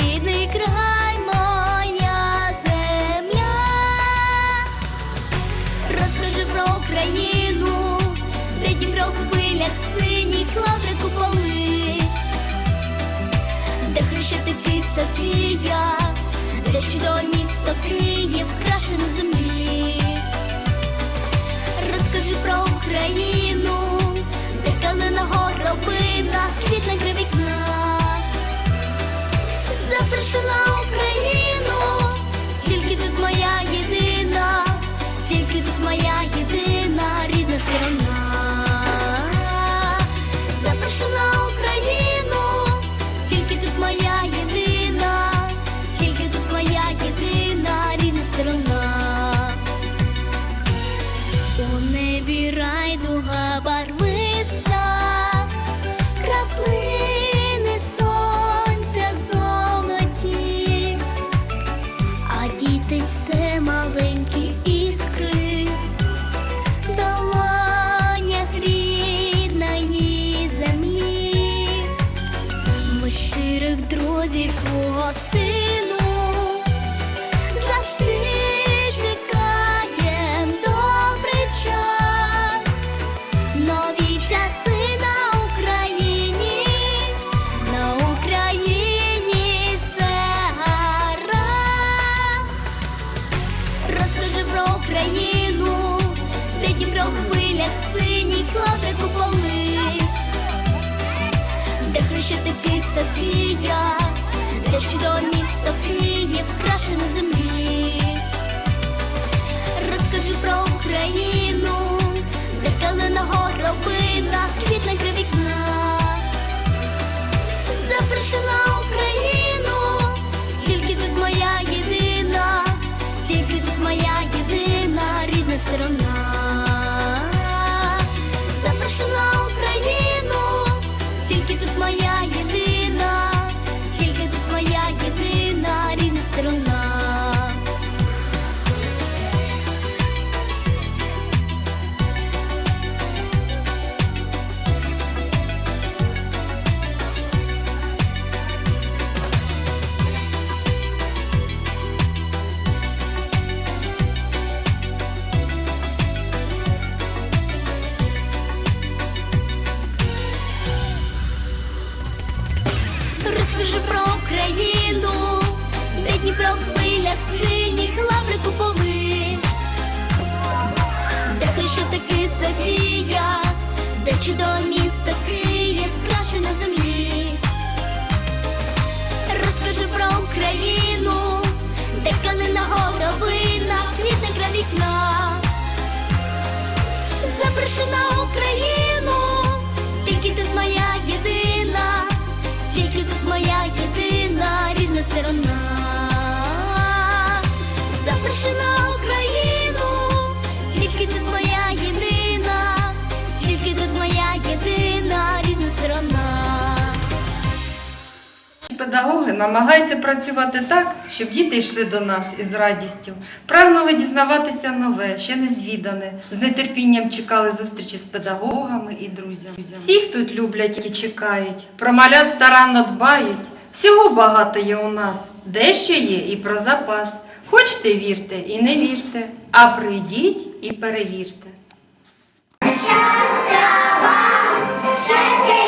рідний край, моя земля. Розкажи про Україну, де Дніпро в хвилях синіх лаври де хрещатики Софія, де чудове місто Київ, краше на землі. Запрошила Україну, друзів у завжди чекаєм добрий час, нові часи на Україні, на Україні все гаразд. Розкажи про Україну, де Дніпро хвилях синіх лаври куполи, де хрещатики Софія, де до місто Київ, краще на землі. Розкажи про Україну, де калина горобина, квітне вікна. Запрошила Україну, де Дніпро в хвилях синіх лаври куполи, де хрещатики Софія, де чудове місто Київ, краше на землі. Розкажи про Україну, де калина горовина, квітне край вікна. Запрошена Україну, Педагоги намагаються працювати так, щоб діти йшли до нас із радістю, прагнули дізнаватися нове, ще не звідане, з нетерпінням чекали зустрічі з педагогами і друзями. Всіх тут люблять і чекають, про малят старанно дбають. Всього багато є у нас, дещо є і про запас. Хочете вірте і не вірте, а прийдіть і перевірте. Щастя вам, щастя